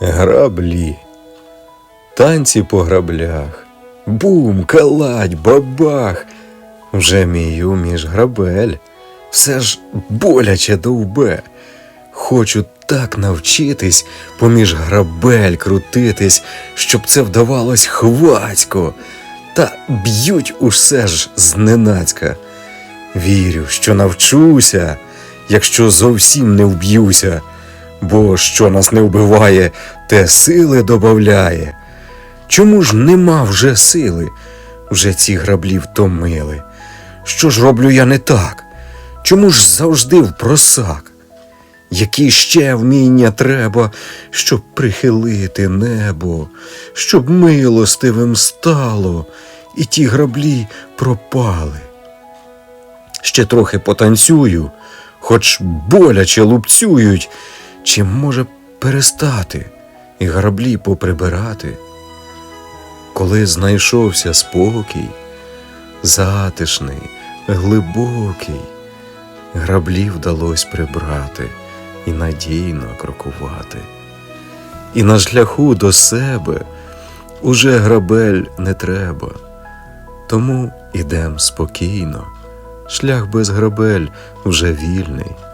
Граблі. Танці по граблях. Бум, каладь, бабах. Вже мію між грабель. Все ж боляче довбе. Хочу так навчитись поміж грабель крутитись, щоб це вдавалось хвацько. Та б'ють усе ж зненацька. Вірю, що навчуся, якщо зовсім не вб'юся, бо що нас не вбиває, те сили добавляє. Чому ж нема вже сили? Вже ці граблі втомили. Що ж роблю я не так? Чому ж завжди в просак? Які ще вміння треба, щоб прихилити небо, щоб милостивим стало, і ті граблі пропали. Ще трохи потанцюю, хоч боляче лупцюють, чи може перестати і граблі поприбирати. Коли знайшовся спокій, затишний, глибокий, граблі вдалось прибрати і надійно крокувати. І на шляху до себе уже грабель не треба, тому ідем спокійно, шлях без грабель вже вільний.